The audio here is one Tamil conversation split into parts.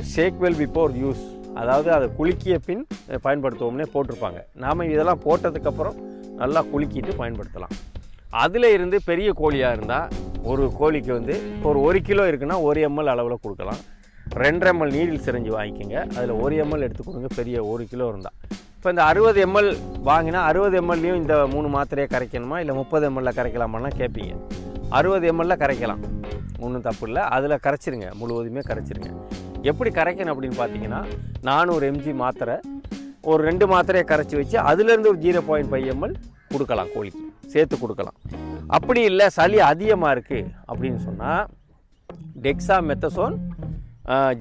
ஷேக் வெல் பிஃபோர் யூஸ் அதாவது அதை குலுக்கிய பின் பயன்படுத்துவோம்னே போட்டிருப்பாங்க. நாம் இதெல்லாம் போட்டதுக்கப்புறம் நல்லா குலுக்கிட்டு பயன்படுத்தலாம். அதில் இருந்து பெரிய கோழியாக இருந்தால் ஒரு கோழிக்கு வந்து ஒரு ஒரு கிலோ இருக்குன்னா ஒரு எம்எல் அளவில் கொடுக்கலாம். ரெண்டரை எம்எல் நீரில் சிரஞ்சு வாங்கிக்கோங்க. அதில் ஒரு எம்எல் எடுத்து கொடுங்க. பெரிய ஒரு கிலோ இருந்தால் இப்போ இந்த அறுபது எம்எல் வாங்கினா அறுபது எம்எல்லையும் இந்த மூணு மாத்திரையை கரைக்கணுமா? இல்லை முப்பது எம்எல்ல கரைக்கலாமான்னா கேட்பீங்க அறுபது எம்எல்ல கரைக்கலாம். ஒன்றும் தப்பு இல்லை. அதில் கரைச்சிருங்க. முழுவதுமே கரைச்சிருங்க. எப்படி கரைக்கணும் அப்படின்னு பார்த்தீங்கன்னா நானூறு எம்ஜி மாத்திரை ஒரு ரெண்டு மாத்திரையை கரைச்சி வச்சு அதுலேருந்து ஒரு ஜீரோ பாயிண்ட் ஃபைவ் எம்எல் கொடுக்கலாம் கோழிக்கு. சேர்த்து கொடுக்கலாம். அப்படி இல்லை சளி அதிகமாக இருக்குது அப்படின்னு சொன்னால் டெக்ஸா மெத்தசோன்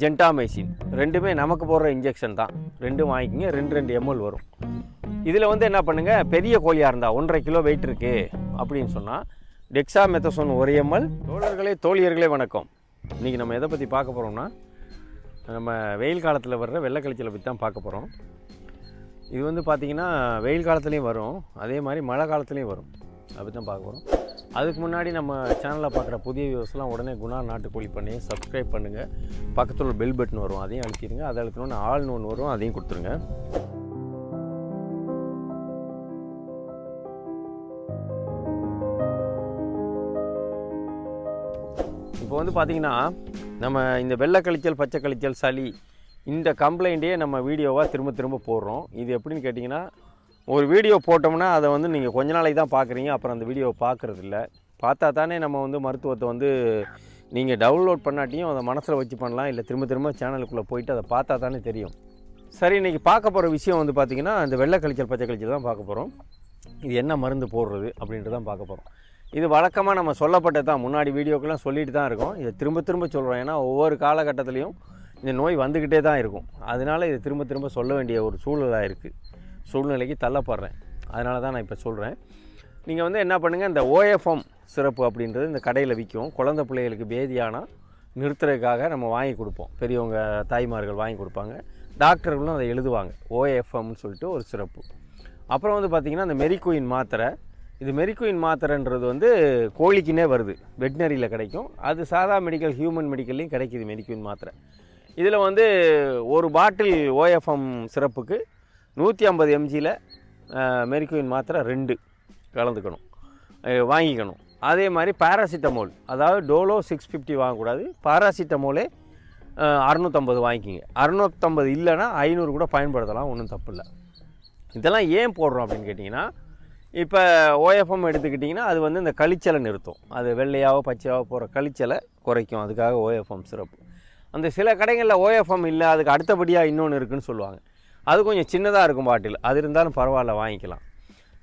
ஜென்டாமைசின் ரெண்டுமே நமக்கு போடுற இன்ஜெக்ஷன் தான். ரெண்டும் வாங்கிக்கிங்க ரெண்டு ரெண்டு எம்எல் வரும். இதில் வந்து என்ன பண்ணுங்கள் பெரிய கோழியாக இருந்தால் ஒன்றரை கிலோ வெயிட் இருக்குது அப்படின்னு சொன்னால் டெக்ஸா மெத்தசோன் ஒரு எம்எல். தோழர்களே தோழியர்களே வணக்கம். இன்றைக்கி நம்ம எதை பற்றி பார்க்க போகிறோம்னா நம்ம வெயில் காலத்தில் வர்ற வெள்ளைக்கழிச்சலை பற்றி தான் பார்க்க போகிறோம் இது வந்து பார்த்திங்கன்னா வெயில் காலத்துலேயும் வரும். அதே மாதிரி மழை காலத்துலேயும் வரும். அப்படி தான் பார்க்க போகிறோம் அதுக்கு முன்னாடி நம்ம சேனலில் பார்க்குற புதிய வியூஸ்லாம் உடனே குணா நாட்டுக்கோழி பண்ணி சப்ஸ்கிரைப் பண்ணுங்கள் பக்கத்தில் ஒரு பெல் பட்டன் வரும். அதையும் அழுத்திடுங்க. அதை அழுத்தணுன்னு ஆள்னு ஒன்று வரும். அதையும் கொடுத்துருங்க. வந்து பார்த்திங்கன்னா நம்ம இந்த வெள்ளை கழிச்சல் பச்சை கழிச்சல் சளி இந்த கம்ப்ளைண்ட்டே நம்ம வீடியோவாக திரும்ப திரும்ப போடுறோம். இது எப்படின்னு கேட்டிங்கன்னா ஒரு வீடியோ போட்டோம்னா அதை வந்து நீங்கள் கொஞ்ச நாளைக்கு தான் பார்க்குறீங்க அப்புறம் அந்த வீடியோவை பார்க்குறதில்ல பார்த்தா தானே நம்ம வந்து மருத்துவத்தை வந்து நீங்கள் டவுன்லோட் பண்ணாட்டியும் அதை மனசில் வச்சு பண்ணலாம். இல்லை திரும்ப திரும்ப சேனலுக்குள்ளே போயிட்டு அதை பார்த்தா தானே தெரியும். சரி இன்றைக்கி பார்க்க போகிற விஷயம் வந்து பார்த்திங்கன்னா இந்த வெள்ளை கழிச்சல் பச்சை கழிச்சல் தான் பார்க்க போகிறோம் இது என்ன மருந்து போடுறது அப்படின்ட்டு தான் பார்க்க போகிறோம் இது வழக்கமாக நம்ம சொல்லப்பட்டது தான். முன்னாடி வீடியோக்கெல்லாம் சொல்லிட்டு தான் இருக்கோம். இதை திரும்ப திரும்ப சொல்கிறோம் ஏன்னா ஒவ்வொரு காலகட்டத்துலேயும் இந்த நோய் வந்துக்கிட்டே தான் இருக்கும். அதனால் இதை திரும்ப திரும்ப சொல்ல வேண்டிய ஒரு சூழலாக இருக்குது சூழ்நிலைக்கு தள்ளப்படுறேன். அதனால தான் நான் இப்போ சொல்கிறேன் நீங்கள் வந்து என்ன பண்ணுங்கள் இந்த ஓஎஃப்எம் சிறப்பு அப்படின்றது இந்த கடையில் விற்கும். குழந்தை பிள்ளைகளுக்கு பேதியானால் நிறுத்துறதுக்காக நம்ம வாங்கி கொடுப்போம். பெரியவங்க தாய்மார்கள் வாங்கி கொடுப்பாங்க. டாக்டர்களும் அதை எழுதுவாங்க. ஓஎஃப்எம்னு சொல்லிட்டு ஒரு சிறப்பு. அப்புறம் வந்து பார்த்திங்கன்னா அந்த மெரிக்குயின் மாத்திரை. இது மெரிக்குயின் மாத்திரைன்றது வந்து கோழிக்குன்னே வருது. வெட்டினரியில் கிடைக்கும். அது சாதா மெடிக்கல் ஹியூமன் மெடிக்கல்லையும் கிடைக்கிது மெரிக்குயின் மாத்திரை. இதில் வந்து ஒரு பாட்டில் ஓஎஃப்எம் சிறப்புக்கு நூற்றி ஐம்பது எம்ஜியில் மெரிக்குயின் மாத்திரை ரெண்டு கலந்துக்கணும். வாங்கிக்கணும். அதே மாதிரி பாராசிட்டமோல் அதாவது டோலோ சிக்ஸ் ஃபிஃப்டி வாங்கக்கூடாது. பாராசிட்டமோலே அறநூற்றம்பது வாங்கிக்கிங்க. அறநூற்றம்பது இல்லைன்னா ஐநூறு கூட பயன்படுத்தலாம் ஒன்றும் தப்பு இல்லை. இதெல்லாம் ஏன் போடுறோம் அப்படின்னு கேட்டிங்கன்னா இப்போ ஓஎஃப்எம் எடுத்துக்கிட்டிங்கன்னா அது வந்து இந்த கழிச்சலை நிறுத்தும். அது வெள்ளையாவோ பச்சையாவோ போகிற கழிச்சலை குறைக்கும். அதுக்காக ஓஎஃப்எம் சிறப்பு. அந்த சில கடைகளில் ஓஎஃப்எம் இல்லை அதுக்கு அடுத்தபடியாக இன்னொன்று இருக்குன்னு சொல்லுவாங்க. அது கொஞ்சம் சின்னதாக இருக்கும் பாட்டில். அது இருந்தாலும் பரவாயில்ல வாங்கிக்கலாம்.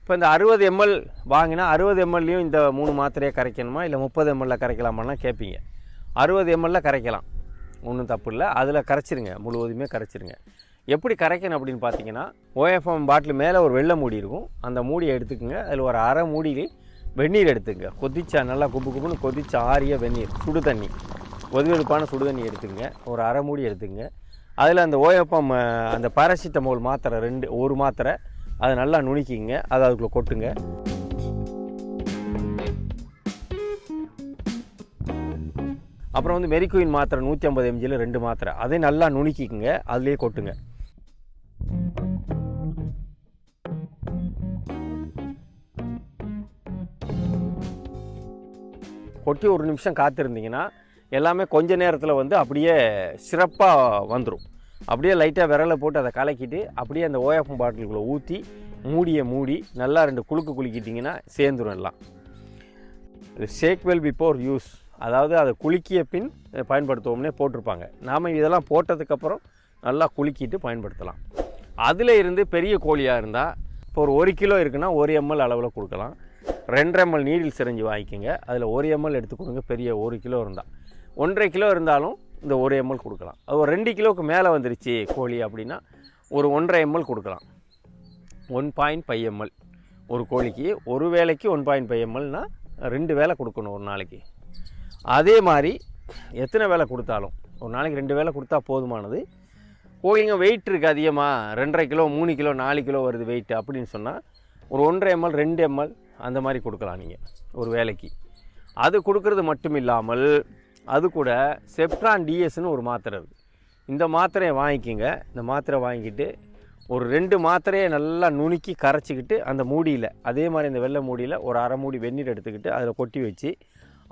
இப்போ இந்த அறுபது எம்எல் வாங்கினா அறுபது எம்எல்லையும் இந்த மூணு மாத்திரையை கரைக்கணுமா? இல்லை முப்பது எம்எல்ல கரைக்கலாமான்னா கேட்பீங்க அறுபது எம்எல்ல கரைக்கலாம். ஒன்றும் தப்பு இல்லை. அதில் கரைச்சிருங்க. முழுவதுமே கரைச்சிருங்க. எப்படி கரைக்கணும் அப்படின்னு பார்த்தீங்கன்னா ஓஎஃப்எம் பாட்டில் மேலே ஒரு வெள்ளை மூடி இருக்கும். அந்த மூடியை எடுத்துக்கோங்க. அதில் ஒரு அரை மூடியிலே வெந்நீர் எடுத்துக்கங்க கொதிச்சா நல்லா குப்பு குப்புன்னு கொதிச்ச ஆறிய வெந்நீர் சுடு தண்ணி. வெதுவெதுப்பான சுடு தண்ணி எடுத்துக்கங்க. ஒரு அரை மூடி எடுத்துக்கங்க. அதில் அந்த ஓஎஃப்எம் அந்த பாராசிட்டமோல் மாத்திரை ரெண்டு ஒரு மாத்திரை அதை நல்லா நுணுக்கிங்க. அதை அதுக்குள்ளே கொட்டுங்க. அப்புறம் வந்து மெரிக்குயின் மாத்திரை நூற்றி ஐம்பது எம்ஜியில் ரெண்டு மாத்திரை. அதையும் நல்லா நுணுக்கிக்குங்க. அதுலேயே கொட்டுங்க. கொட்டி ஒரு நிமிஷம் காத்திருந்தீங்கன்னா எல்லாமே கொஞ்ச நேரத்தில் வந்து அப்படியே சிறப்பாக வந்துடும் அப்படியே லைட்டாக விரலை போட்டு அதை கலக்கிட்டு அப்படியே அந்த ஓஎஃப்எம் பாட்டிலுக்குள்ளே ஊற்றி மூடியை மூடி நல்லா ரெண்டு குலுக்கு குலுக்கிட்டிங்கன்னா சேர்ந்துடும் எல்லாம். ஷேக் வெல் பிஃபோர் யூஸ் அதாவது அதை குலுக்கிய பின் பயன்படுத்துவோம்னே போட்டிருப்பாங்க. நாம் இதெல்லாம் போட்டதுக்கப்புறம் நல்லா குலுக்கிட்டு பயன்படுத்தலாம். அதில் இருந்து பெரிய கோழியாக இருந்தால் இப்போ ஒரு ஒரு கிலோ இருக்குன்னா ஒரு எம்எல் அளவில் கொடுக்கலாம். ரெண்டரை எம்எல் நீடில் சிரஞ்சு வாங்கிக்கோங்க. அதில் ஒரு எம்எல் எடுத்து கொடுங்க பெரிய ஒரு கிலோ இருந்தால் ஒன்றரை கிலோ இருந்தாலும் இந்த ஒரு எம்எல் கொடுக்கலாம். அது ஒரு ரெண்டு கிலோவுக்கு மேலே வந்துருச்சு கோழி அப்படின்னா ஒரு ஒன்றரை எம்எல் கொடுக்கலாம். ஒன் பாயிண்ட் ஃபைவ் எம்எல் ஒரு கோழிக்கு ஒரு வேளைக்கு ஒன் பாயிண்ட் ஃபைவ் எம்எல்னா ரெண்டு வேலை கொடுக்கணும் ஒரு நாளைக்கு. அதே மாதிரி எத்தனை வேலை கொடுத்தாலும் ஒரு நாளைக்கு ரெண்டு வேலை கொடுத்தா போதுமானது. கோழிங்க வெயிட் இருக்குது அதிகமாக ரெண்டரை கிலோ மூணு கிலோ நாலு கிலோ வருது வெயிட் அப்படின்னு சொன்னால் ஒரு ஒன்றரை எம்எல் ரெண்டு எம்எல் அந்த மாதிரி கொடுக்கலாம் நீங்கள் ஒரு வேலைக்கு. அது கொடுக்கறது மட்டும் இல்லாமல் அது கூட செப்ட்ரான் டிஎஸ்னு ஒரு மாத்திரை இருக்குது இந்த மாத்திரையை வாங்கிக்கிங்க. இந்த மாத்திரை வாங்கிக்கிட்டு ஒரு ரெண்டு மாத்திரையை நல்லா நுணுக்கி கரைச்சிக்கிட்டு அந்த மூடியில் அதே மாதிரி இந்த வெள்ளை மூடியில் ஒரு அரை மூடி வெந்நீர் எடுத்துக்கிட்டு அதில் கொட்டி வச்சு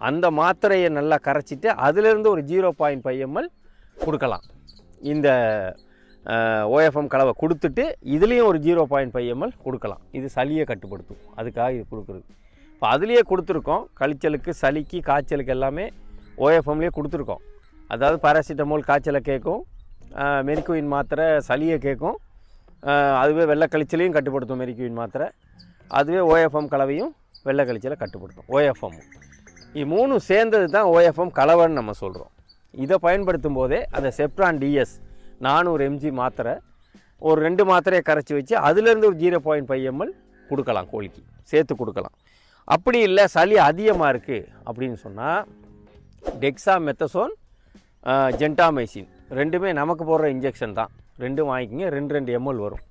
அந்த மாத்திரையை நல்லா கரைச்சிட்டு அதுலேருந்து ஒரு ஜீரோ பாயிண்ட் ஃபைவ் எம்எல் கொடுக்கலாம். இந்த ஓஎஃப்எம் கலவை கொடுத்துட்டு இதுலேயும் ஒரு ஜீரோ பாயிண்ட் ஃபைவ் எம்எல் கொடுக்கலாம். இது சளியை கட்டுப்படுத்தும். அதுக்காக இது கொடுக்குறது. இப்போ அதுலேயே கொடுத்துருக்கோம். கழிச்சலுக்கு சளிக்கு காய்ச்சலுக்கு எல்லாமே ஓஎஃப்எம்லேயே கொடுத்துருக்கோம். அதாவது பாராசிட்டமால் காய்ச்சலை கேட்கும். மெரிக்குயின் மாத்திரை சளியை கேட்கும். அதுவே வெள்ளை கழிச்சலையும் கட்டுப்படுத்தும் மெரிக்குயின் மாத்திரை. அதுவே ஓஎஃப்எம் கலவையும் வெள்ளை கழிச்சலை கட்டுப்படுத்தும். ஓஎஃப்எம் இது மூணும் சேர்ந்தது தான் ஓஎஃப்எம் கலவைன்னு நம்ம சொல்கிறோம் இதை பயன்படுத்தும் போதே அந்த செப்ரான் டிஎஸ் நானூறு எம்ஜி மாத்திரை ஒரு ரெண்டு மாத்திரையை கரைச்சி வச்சு அதுலேருந்து ஒரு ஜீரோ பாயிண்ட் ஃபைவ் எம்எல் கொடுக்கலாம் கோழிக்கு. சேர்த்து கொடுக்கலாம். அப்படி இல்லை சளி அதிகமாக இருக்குது அப்படின்னு சொன்னால் டெக்ஸா மெத்தசோன் ஜென்டாமைசின் ரெண்டுமே நமக்கு போடுற இன்ஜெக்ஷன் தான். ரெண்டும் வாங்கிக்கிங்க ரெண்டு ரெண்டு எம்எல் வரும்.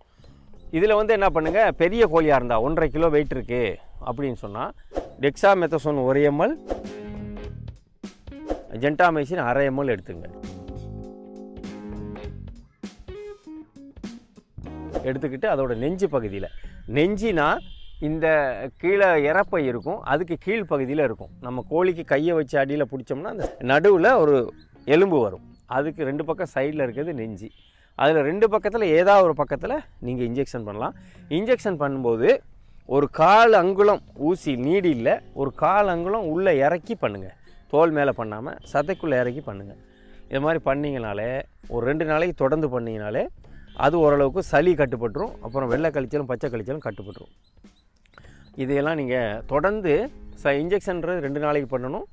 இதில் வந்து என்ன பண்ணுங்கள் பெரிய கோழியாக இருந்தால் ஒன்றரை கிலோ வெயிட் இருக்குது அப்படின்னு சொன்னால் டெக்ஸா மெத்தசோன் ஒரு எம்எல் ஜென்டாமைசின் அரை எம்எல் எடுத்துங்க. எடுத்துக்கிட்டு அதோட நெஞ்சு பகுதியில். நெஞ்சினா இந்த கீழே இறப்பை இருக்கும் அதுக்கு கீழ் பகுதியில் இருக்கும். நம்ம கோழிக்கு கையை வச்சு அடியில் பிடிச்சோம்னா அந்த நடுவில் ஒரு எலும்பு வரும். அதுக்கு ரெண்டு பக்கம் சைடில் இருக்கிறது நெஞ்சு. அதில் ரெண்டு பக்கத்தில் ஏதாவது ஒரு பக்கத்தில் நீங்கள் இன்ஜெக்ஷன் பண்ணலாம். இன்ஜெக்ஷன் பண்ணும்போது ஒரு கால் அங்குலம் ஊசி நீடியில் ஒரு கால் அங்குலம் உள்ளே இறக்கி பண்ணுங்கள் தோல் மேலே பண்ணாமல் சதைக்குள்ளே இறக்கி பண்ணுங்கள் இது மாதிரி பண்ணிங்கனாலே ஒரு ரெண்டு நாளைக்கு தொடர்ந்து பண்ணிங்கனாலே அது ஓரளவுக்கு சளி கட்டுப்பட்டுரும். அப்புறம் வெள்ளை கழிச்சலும் பச்சை கழிச்சலும் கட்டுப்பட்டுரும். இதையெல்லாம் நீங்கள் தொடர்ந்து ச இன்ஜெக்ஷன்றது ரெண்டு நாளைக்கு பண்ணணும்.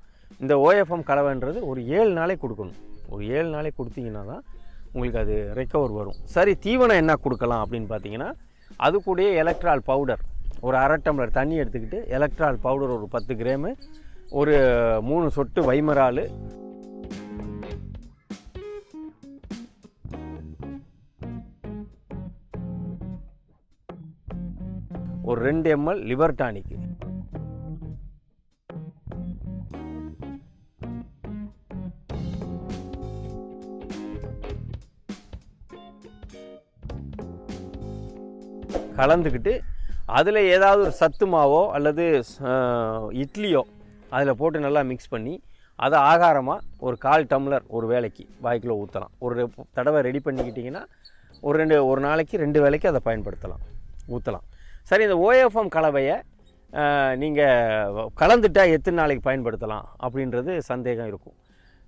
இந்த ஓஎஃப்எம் கலவைன்றது ஒரு ஏழு நாளைக்கு கொடுக்கணும். ஒரு ஏழு நாளைக்கு கொடுத்தீங்கன்னா தான் உங்களுக்கு அது ரெக்கவர் வரும். சரி தீவனம் என்ன கொடுக்கலாம் அப்படின்னு பார்த்தீங்கன்னா அது கூட எலக்ட்ரால் பவுடர் ஒரு அரை டம்ளர் தண்ணி எடுத்துக்கிட்டு எலக்ட்ரால் பவுடர் ஒரு பத்து கிராமு ஒரு மூணு சொட்டு வைமரால் ஒரு ரெண்டு எம்எல் லிவர் டானிக் கலந்துக்கிட்டு அதில் ஏதாவது ஒரு சத்து மாவோ அல்லது இட்லியோ அதில் போட்டு நல்லா மிக்ஸ் பண்ணி அதை ஆகாரமாக ஒரு கால் டம்ளர் ஒரு வேளைக்கு வாய்க்குள்ள ஊற்றலாம் ஒரு தடவை ரெடி பண்ணிக்கிட்டிங்கன்னா ஒரு ரெண்டு ஒரு நாளைக்கு ரெண்டு வேளைக்கு அதை பயன்படுத்தலாம். ஊற்றலாம் சரி இந்த ஓஎஃப்எம் கலவையை நீங்கள் கலந்துட்டா எத்தனை நாளைக்கு பயன்படுத்தலாம் அப்படின்றது சந்தேகம் இருக்கும்.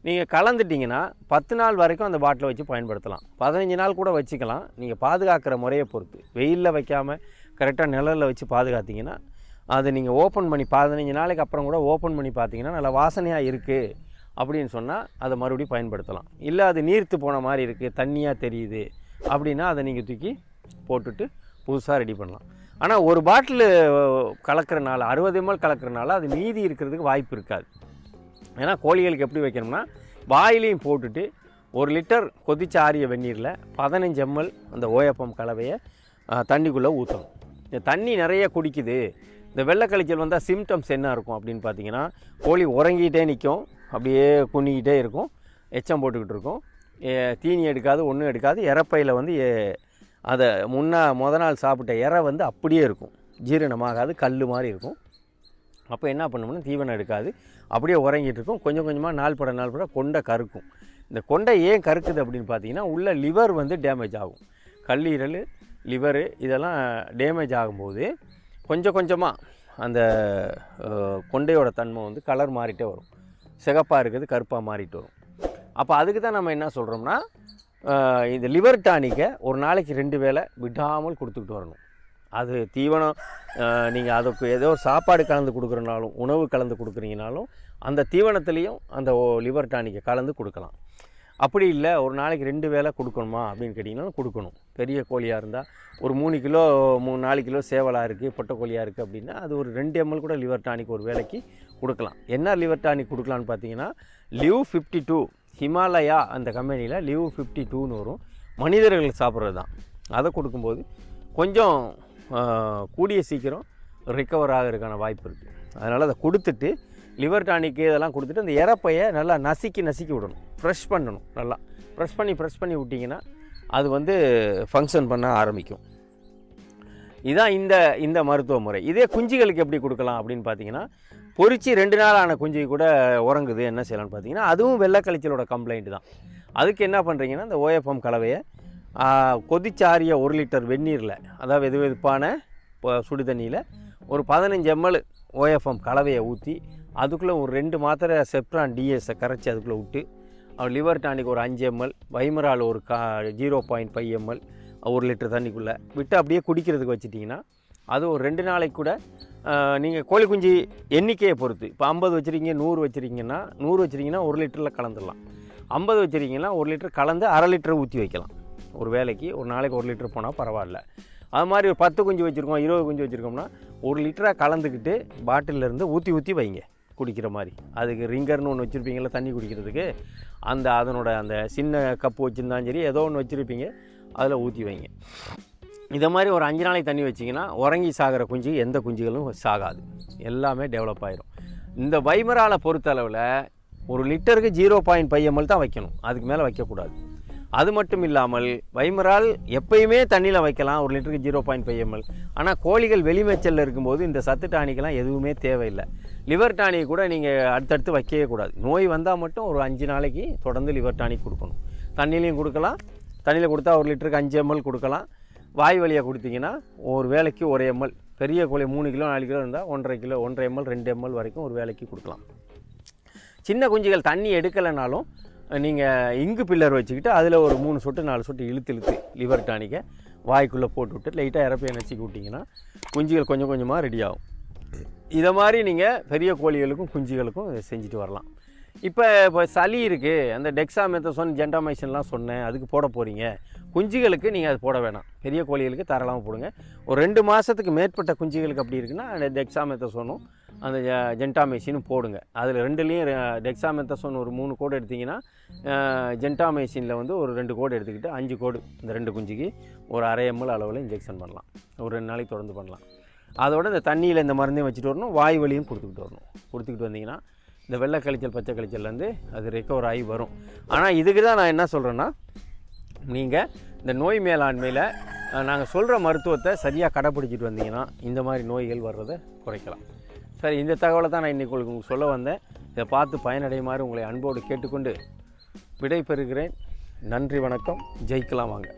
நீங்கள் கலந்துட்டிங்கன்னா பத்து நாள் வரைக்கும் அந்த பாட்டிலை வச்சு பயன்படுத்தலாம். பதினஞ்சு நாள் கூட வச்சுக்கலாம். நீங்கள் பாதுகாக்கிற முறையை பொறுத்து. வெயிலில் வைக்காமல் கரெக்டாக நிழலில் வச்சு பாதுகாத்தீங்கன்னா அதை நீங்கள் ஓப்பன் பண்ணி பதினஞ்சு நாளைக்கு அப்புறம் கூட ஓப்பன் பண்ணி பார்த்தீங்கன்னா நல்லா வாசனையாக இருக்குது அப்படின்னு சொன்னால் அதை மறுபடியும் பயன்படுத்தலாம். இல்லை அது நீர்த்து போன மாதிரி இருக்குது தண்ணியாக தெரியுது அப்படின்னா அதை நீங்கள் தூக்கி போட்டுட்டு புதுசாக ரெடி பண்ணலாம். ஆனால் ஒரு பாட்டில் கலக்கிறனால அறுபது எம்எல் கலக்கிறனால அது மீதி இருக்கிறதுக்கு வாய்ப்பு இருக்காது. ஏன்னா கோழிகளுக்கு எப்படி வைக்கணும்னா வாயிலையும் போட்டுட்டு ஒரு லிட்டர் கொதிச்ச ஆரிய வெந்நீரில் பதினஞ்சு எம்எல் அந்த ஓஎப்பம் கலவையை தண்ணிக்குள்ளே ஊற்றணும் இந்த தண்ணி நிறைய குடிக்குது. இந்த வெள்ளை கழிச்சல் வந்தால் சிம்டம்ஸ் என்ன இருக்கும் அப்படின்னு பார்த்தீங்கன்னா கோழி உறங்கிட்டே நிற்கும் அப்படியே குனிக்கிட்டே இருக்கும். எச்சம் போட்டுக்கிட்டு இருக்கும். தீனி எடுக்காது ஒன்றும் எடுக்காது. இறப்பையில் வந்து அதை முன்னா முத நாள் சாப்பிட்ட இறை வந்து அப்படியே இருக்கும். ஜீரணமாகாது கல் மாதிரி இருக்கும். அப்போ என்ன பண்ணோம்னா தீவனம் எடுக்காது. அப்படியே உறங்கிட்டு இருக்கும். கொஞ்சம் கொஞ்சமாக நாள் பட நாள் பட கொண்டை கருக்கும். இந்த கொண்டை ஏன் கருக்குது அப்படின்னு பார்த்தீங்கன்னா உள்ள லிவர் வந்து டேமேஜ் ஆகும். கல்லீரல் லிவரு இதெல்லாம் டேமேஜ் ஆகும்போது கொஞ்சம் கொஞ்சமாக அந்த கொண்டையோட தன்மை வந்து கலர் மாறிட்டே வரும். சிகப்பாக இருக்குது கருப்பாக மாறிட்டு வரும். அப்போ அதுக்கு தான் நம்ம என்ன சொல்கிறோம்னா இந்த லிவர் டானிக்கை ஒரு நாளைக்கு ரெண்டு வேளை விடாமல் கொடுத்துக்கிட்டு வரணும். அது தீவனம் நீங்கள் அதுக்கு ஏதோ ஒரு சாப்பாடு கலந்து கொடுக்குறனாலும் உணவு கலந்து கொடுக்குறீங்கனாலும் அந்த தீவனத்துலேயும் அந்த லிவர் டானிக்கை கலந்து கொடுக்கலாம். அப்படி இல்லை ஒரு நாளைக்கு ரெண்டு வேளை கொடுக்கணுமா அப்படின்னு கேட்டிங்கனாலும் கொடுக்கணும். பெரிய கோழியாக இருந்தால் ஒரு மூணு கிலோ மூணு நாலு கிலோ சேவலாக இருக்குது பொட்டை கோழியாக இருக்குது அப்படின்னா அது ஒரு ரெண்டு எம்எல் கூட லிவர் டானிக் ஒரு வேலைக்கு கொடுக்கலாம். என்ன லிவர் டானிக் கொடுக்கலான்னு பார்த்தீங்கன்னா லிவ் ஃபிஃப்டி டூ ஹிமாலயா அந்த கம்பெனியில் லிவ் ஃபிஃப்டி டூன்னு வரும். மனிதர்கள் சாப்பிட்றது தான். அதை கொடுக்கும்போது கொஞ்சம் கூடிய சீக்கிரம் ரிக்கவர் ஆகிறதுக்கான வாய்ப்பு இருக்குது அதனால் அதை கொடுத்துட்டு லிவர் டானிக்கு இதெல்லாம் கொடுத்துட்டு அந்த இறப்பையை நல்லா நசுக்கி நசுக்கி விடணும். ஃப்ரெஷ் பண்ணணும் நல்லா. ஃப்ரெஷ் பண்ணி ஃப்ரெஷ் பண்ணி விட்டிங்கன்னா அது வந்து ஃபங்க்ஷன் பண்ண ஆரம்பிக்கும். இதான் இந்த இந்த மருத்துவ முறை. இதே குஞ்சுகளுக்கு எப்படி கொடுக்கலாம் அப்படின்னு பார்த்தீங்கன்னா பொறிச்சு ரெண்டு நாள் ஆன குஞ்சு கூட உறங்குது என்ன செய்யலாம்னு பார்த்தீங்கன்னா அதுவும் வெள்ளைக்கழிச்சலோட கம்ப்ளைண்ட் தான். அதுக்கு என்ன பண்ணுறீங்கன்னா இந்த ஓஎஃப்எம் கலவையை கொதிச்சாரிய ஒரு லிட்டர் வெந்நீரில் அதாவது வெது வெதுப்பான சுடு தண்ணியில் ஒரு பதினஞ்சு எம்எல் ஓஎஃப்எம் கலவையை ஊற்றி அதுக்குள்ளே ஒரு ரெண்டு மாத்திரை செப்ரான் டிஎஸை கரைச்சி அதுக்குள்ளே விட்டு லிவர் டானிக் ஒரு அஞ்சு எம்எல் வைமரால் ஒரு கா ஜீரோ பாயிண்ட் ஃபைவ் எம்எல் ஒரு லிட்டர் தண்ணிக்குள்ளே விட்டு அப்படியே குடிக்கிறதுக்கு வச்சுட்டிங்கன்னா அது ஒரு ரெண்டு நாளைக்கு கூட நீங்கள் கோழி குஞ்சு எண்ணிக்கையை பொறுத்து. இப்போ ஐம்பது வச்சுருக்கீங்க நூறு வச்சுருக்கீங்கன்னா நூறு வச்சுருக்கீங்கன்னா ஒரு லிட்டரில் கலந்துடலாம். ஐம்பது வச்சுருக்கீங்கன்னா ஒரு லிட்டர் கலந்து அரை லிட்டர் ஊற்றி வைக்கலாம். ஒரு வேலைக்கு ஒரு நாளைக்கு ஒரு லிட்டர் போனால் பரவாயில்ல. அது மாதிரி ஒரு பத்து குஞ்சு வச்சுருக்கோம் இருபது குஞ்சு வச்சுருக்கோம்னா ஒரு லிட்டராக கலந்துக்கிட்டு பாட்டில்ல இருந்து ஊற்றி ஊற்றி வைங்க குடிக்கிற மாதிரி. அதுக்கு ரிங்கர்னு ஒன்று வச்சுருப்பீங்களா தண்ணி குடிக்கிறதுக்கு. அந்த அதனோட அந்த சின்ன கப்பு வச்சுருந்தாலும் சரி ஏதோ ஒன்று வச்சுருப்பீங்க அதில் ஊற்றி வைங்க. இதை மாதிரி ஒரு அஞ்சு நாளைக்கு தண்ணி வச்சிங்கன்னா உறங்கி சாகிற குஞ்சு எந்த குஞ்சுகளும் சாகாது. எல்லாமே டெவலப் ஆயிரும். இந்த வைமராலை பொறுத்தளவில் ஒரு லிட்டருக்கு ஜீரோ பாயிண்ட் ஃபைவ் எம்எல் தான் வைக்கணும். அதுக்கு மேலே வைக்கக்கூடாது. அது மட்டும் இல்லாமல் வைமரால் எப்பயுமே தண்ணியில் வைக்கலாம் ஒரு லிட்டருக்கு ஜீரோ பாயிண்ட் ஃபைவ் எம்எல் ஆனால் கோழிகள் வெளிமேச்சலில் இருக்கும்போது இந்த சத்து டானிக்கெலாம் எதுவுமே தேவையில்லை. லிவர் டானிக் கூட நீங்கள் அடுத்தடுத்து வைக்கவே கூடாது. நோய் வந்தால் மட்டும் ஒரு அஞ்சு நாளைக்கு தொடர்ந்து லிவர் டானிக் கொடுக்கணும். தண்ணிலையும் கொடுக்கலாம். தண்ணியில் கொடுத்தா ஒரு லிட்டருக்கு அஞ்சு எம்எல் கொடுக்கலாம். வாய் வழியாக கொடுத்தீங்கன்னா ஒரு வேலைக்கு ஒரு எம்எல் பெரிய கோழி மூணு கிலோ நாலு கிலோ இருந்தால் ஒன்றரை கிலோ ஒன்றரை எம்எல் ரெண்டு எம்எல் வரைக்கும் ஒரு வேலைக்கு கொடுக்கலாம். சின்ன குஞ்சுகள் தண்ணி எடுக்கலைனாலும் நீங்கள் இங்கு பில்லர் வச்சுக்கிட்டு அதில் ஒரு மூணு சொட்டு நாலு சொட்டு இழுத்து இழுத்து லிவர் டானிக்கை வாய்க்குள்ளே போட்டு விட்டு லைட்டாக இறப்பி நினச்சி விட்டிங்கன்னா குஞ்சுகள் கொஞ்சம் கொஞ்சமாக ரெடி ஆகும். இதை மாதிரி நீங்கள் பெரிய கோழிகளுக்கும் குஞ்சுகளுக்கும் செஞ்சுட்டு வரலாம். இப்போ இப்போ சளி இருக்குது அந்த டெக்ஸாமெத்தசோன் ஜென்டாமைசன்லாம் சொன்னேன். அதுக்கு போட போகிறீங்க குஞ்சுகளுக்கு நீங்கள் அது போட வேணாம். பெரிய கோழிகளுக்கு தாராளமாக போடுங்க. ஒரு ரெண்டு மாதத்துக்கு மேற்பட்ட குஞ்சுகளுக்கு அப்படி இருக்குன்னா அந்த டெக்ஸாமெத்தசோனும் அந்த ஜென்டாமைசினும் போடுங்க. அதில் ரெண்டுலேயும் டெக்ஸாமெத்தசோன் ஒரு மூணு கோடு எடுத்திங்கன்னா ஜென்டாமைசினில் வந்து ஒரு ரெண்டு கோடு எடுத்துக்கிட்டு அஞ்சு கோடு இந்த ரெண்டு குஞ்சுக்கு ஒரு அரை எம்எல் அளவில் இன்ஜெக்ஷன் பண்ணலாம். ஒரு ரெண்டு நாளைக்கு தொடர்ந்து பண்ணலாம். அதோட இந்த தண்ணியில் இந்த மருந்தையும் வச்சுட்டு வரணும். வாய் வலியும் கொடுத்துக்கிட்டு வரணும். கொடுத்துக்கிட்டு வந்தீங்கன்னா இந்த வெள்ளை கழிச்சல் பச்சை கழிச்சல்லேருந்து அது ரெக்கவர் ஆகி வரும். ஆனால் இதுக்கு தான் நான் என்ன சொல்கிறேன்னா நீங்கள் இந்த நோய் மேலாண்மையில் நாங்கள் சொல்கிற மருத்துவத்தை சரியாக கடைப்பிடிச்சிட்டு வந்தீங்கன்னா இந்த மாதிரி நோய்கள் வர்றதை குறைக்கலாம். சரி இந்த தகவலை தான் நான் இன்றைக்கி உங்களுக்கு சொல்ல வந்தேன். இதை பார்த்து பயனடையுமாறு உங்களை அன்போடு கேட்டுக்கொண்டு விடை பெறுகிறேன் நன்றி வணக்கம். ஜெயிக்கலாம் வாங்க.